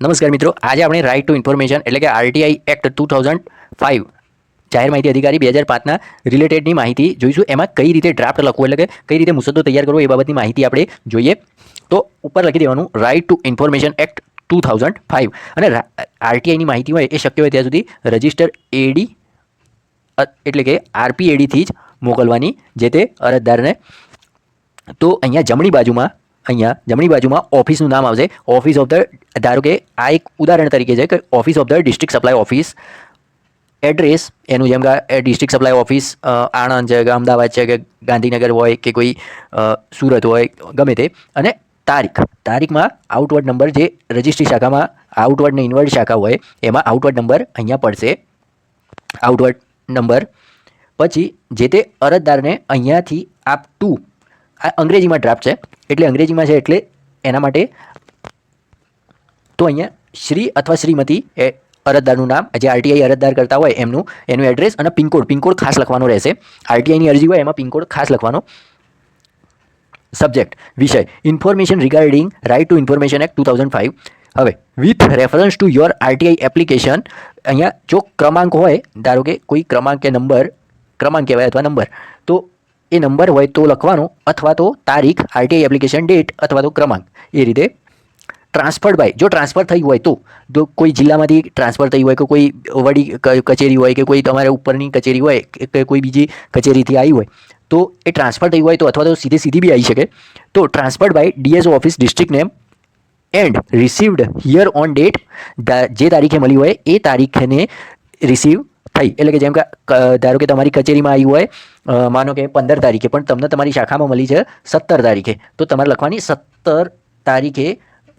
નમસ્કાર મિત્રો, આજે આપણે રાઇટ ટુ ઇન્ફોર્મેશન એટલે કે RTI act two thousand five જાહેર માહિતી અધિકારી બે હજાર પાંચના રિલેટેડની માહિતી જોઈશું. એમાં કઈ રીતે ડ્રાફ્ટ લખવું એટલે કે કઈ રીતે મુસદ્દો તૈયાર કરવો એ બાબતની માહિતી આપણે જોઈએ. તો ઉપર લખી દેવાનું right to information act two thousand five અને આરટીઆઈની માહિતી હોય એ શક્ય હોય ત્યાં સુધી રજિસ્ટર એડી એટલે કે આરપીએડીથી જ મોકલવાની જે તે અરજદારને. તો અહીંયા જમણી બાજુમાં અહીંયા જમણી બાજુમાં ઓફિસનું નામ આવશે. ઓફિસ ઓફ ધ ધારો કે આ એક ઉદાહરણ તરીકે છે કે office of the district supply office address એનું જેમ કે ડિસ્ટ્રિક્ટ સપ્લાય ઓફિસ આણંદ છે કે અમદાવાદ છે કે ગાંધીનગર હોય કે કોઈ સુરત હોય, ગમે તે. અને તારીખ. તારીખમાં આઉટવર્ડ નંબર જે રજિસ્ટ્રી શાખામાં આઉટવર્ડ ને ઇનવર્ડ શાખા હોય, એમાં આઉટવર્ડ નંબર અહીંયા પડશે. આઉટવર્ડ નંબર પછી જે તે અરજદારને અહીંયાથી આપ ટુ આ અંગ્રેજીમાં ડ્રાફ્ટ છે. એટલે અંગ્રેજીમાં છે એટલે એના માટે તો અહીંયા શ્રી અથવા શ્રીમતી એ અરજદારનું નામ, જે આરટીઆઈ અરજદાર કરતા હોય એમનું, એનું એડ્રેસ અને પિનકોડ પિનકોડ ખાસ લખવાનો રહેશે. આરટીઆઈની અરજી હોય એમાં પિનકોડ ખાસ લખવાનો. સબ્જેક્ટ વિષય information regarding right to information act two thousand five હવે with reference to your RTI application અહીંયા જો ક્રમાંક હોય, ધારો કે કોઈ ક્રમાંક કે નંબર ક્રમાંક કહેવાય અથવા નંબર તો એ નંબર હોય તો લખવાનો અથવા તો તારીખ આરટીઆઈ એપ્લિકેશન ડેટ અથવા તો ક્રમાંક. એ રીતે ટ્રાન્સફર્ડ બાય જો ટ્રાન્સફર થઈ હોય તો, જો કોઈ જિલ્લામાંથી ટ્રાન્સફર થઈ હોય કે કોઈ વડી કચેરી હોય કે કોઈ તમારે ઉપરની કચેરી હોય કે કોઈ બીજી કચેરીથી આવી હોય, તો એ ટ્રાન્સફર થઈ હોય તો અથવા તો સીધી સીધી બી આવી શકે. તો transferred by DSO office district name and received here on date જે તારીખે મળી હોય એ તારીખને રિસીવ થઈ એટલે કે જેમ કે ધારો કે તમારી કચેરીમાં આવી હોય માનો કે પંદર તારીખે, પણ તમને તમારી શાખામાં મળી છે સત્તર તારીખે, તો તમારે લખવાની સત્તર તારીખે,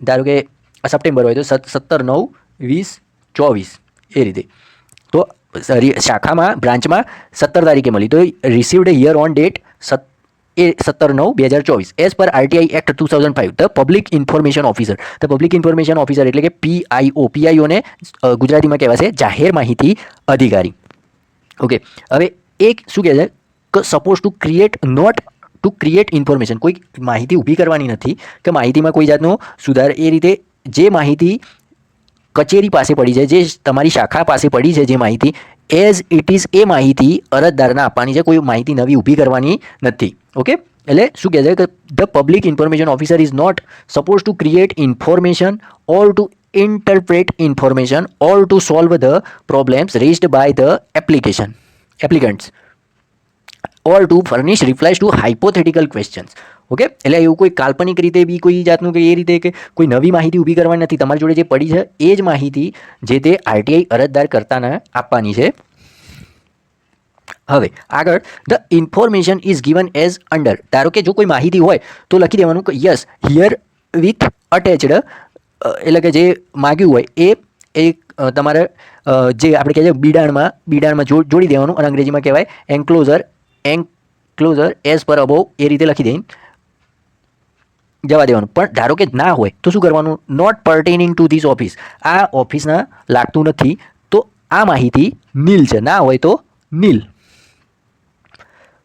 ધારો કે સપ્ટેમ્બર હોય તો સત્તર, નવ, વીસ, ચોવીસ, એ રીતે. તો શાખામાં, બ્રાન્ચમાં સત્તર તારીખે મળી. તો રિસીવડ યર ઓન ડેટ સત એ સત્તર નવ બે હજાર ચોવીસ. As per RTI act two thousand five the public information officer the public information officer એટલે કે પીઆઈઓ પીઆઈઓને ગુજરાતીમાં કહેવાશે જાહેર માહિતી અધિકારી. ઓકે હવે એક શું કહે છે? Suppose to create not to create information કોઈ માહિતી ઊભી કરવાની નથી કે માહિતીમાં કોઈ જાતનો સુધાર એ રીતે જે માહિતી કચેરી પાસે પડી છે, જે તમારી શાખા પાસે પડી છે જે માહિતી એઝ ઇટ ઇઝ એ માહિતી અરજદારને આપવાની છે. કોઈ માહિતી નવી ઊભી કરવાની નથી. ઓકે એટલે શું કહે છે કે the public information officer is not suppose to create information or to interpret information or to solve the problems raised by the application applicants or to furnish replies to hypothetical questions okay એટલે એવું કોઈ કાલ્પનિક રીતે બી કોઈ જાતનું કે એ રીતે કે કોઈ નવી માહિતી ઊભી કરવાની નથી. તમારી જોડે જે પડી છે, એ જ માહિતી જે તે આરટીઆઈ અરજદાર કરતાને આપવાની છે. હવે, આગળ the information is given as under ધારો કે જો કોઈ માહિતી હોય, તો લખી દેવાનું કે યસ હિયર વિથ અટેચડ એટલે કે જે માગ્યું હોય, એ એક તમારે જે આપણે કહે છે બીડાણમાં બીડાણમાં જોડી દેવાનું અને અંગ્રેજીમાં કહેવાય enclosure enclosure as per above એ રીતે લખી દઈને જવા દેવાનું. પણ ધારો કે ના હોય, તો શું કરવાનું? Not pertaining to this office આ ઓફિસના લાગતું નથી, તો આ માહિતી નીલ છે. ના હોય તો નીલ.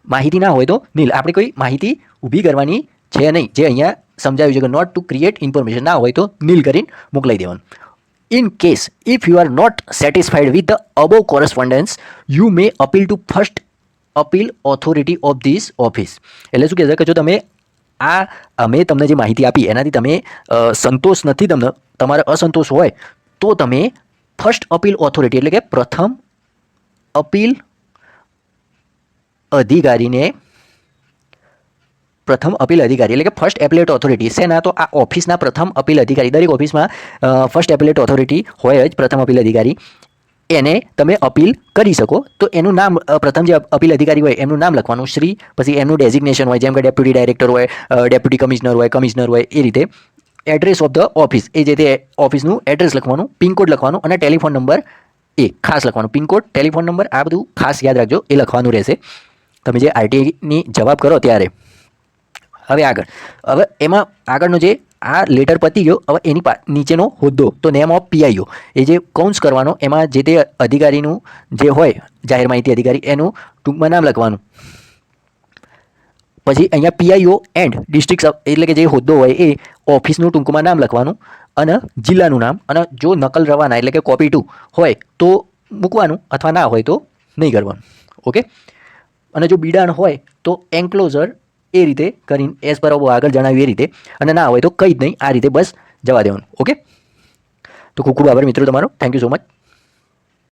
માહિતી ના હોય તો નીલ. આપણે કોઈ માહિતી ઊભી કરવાની છે નહીં. જે અહીંયા સમજાવ્યું છે કે નોટ ટુ ક્રિએટ ઇન્ફોર્મેશન ના હોય તો નીલ કરીને મોકલાઈ દેવાનું. In case if you are not satisfied with the above correspondence you may appeal to first appeal authority of this office એટલે શું કહે છે કે જો તમે આ અમે તમને જે માહિતી આપી, એનાથી તમે સંતોષ નથી તમને, તમારે અસંતોષ હોય, તો તમે ફર્સ્ટ અપીલ ઓથોરિટી એટલે કે પ્રથમ અપીલ અધિકારીને, પ્રથમ અપીલ અધિકારી, એટલે કે ફર્સ્ટ એપ્લેટ ઓથોરિટી શેના? તો આ ઓફિસના પ્રથમ અપીલ અધિકારી. દરેક ઓફિસમાં ફર્સ્ટ એપ્લેટ ઓથોરિટી હોય જ પ્રથમ અપીલ અધિકારી. એને તમે અપીલ કરી શકો. તો એનું નામ પ્રથમ જે અપીલ અધિકારી હોય એમનું નામ લખવાનું શ્રી, પછી એમનું ડેઝિગ્નેશન હોય, જેમ કે ડેપ્યુટી ડાયરેક્ટર હોય ડેપ્યુટી કમિશનર હોય કમિશનર હોય, એ રીતે. એડ્રેસ ઓફ ધ ઓફિસ એ જે તે ઓફિસનું એડ્રેસ લખવાનું પિનકોડ લખવાનું અને ટેલિફોન નંબર એ ખાસ લખવાનું. પિનકોડ ટેલિફોન નંબર આ બધું ખાસ યાદ રાખજો, એ લખવાનું રહેશે. તમે જે આરટીઆઈની જવાબ કરો ત્યારે. હવે આગળ. હવે એમાં આગળનો જે આ લેટર પતી ગયો. હવે એની નીચેનો હોદ્દો, તો નેમ ઓફ પીઆઈઓ એ જે કૌંસ કરવાનો, એમાં જે તે અધિકારીનું જે હોય, જાહેર માહિતી અધિકારી, એનું ટૂંકમાં નામ લખવાનું. પછી અહીંયા પીઆઈઓ એન્ડ ડિસ્ટ્રિક્ટ એટલે કે જે હોદ્દો હોય એ ઓફિસનું ટૂંકમાં નામ લખવાનું અને જિલ્લાનું નામ. અને જો નકલ રવાના, એટલે કે કોપી ટુ હોય, તો મૂકવાનું અથવા ના હોય તો નહીં કરવાનું. ઓકે અને જો બિડાણ હોય, તો એન્ક્લોઝર એ રીતે કરીને એઝ પર આગળ જણાવ્યું એ રીતે. અને ના હોય તો કંઈ જ નહીં. આ રીતે બસ જવા દેવાનું. ઓકે? તો ખૂબ ખૂબ આભાર મિત્રો તમારો. Thank you so much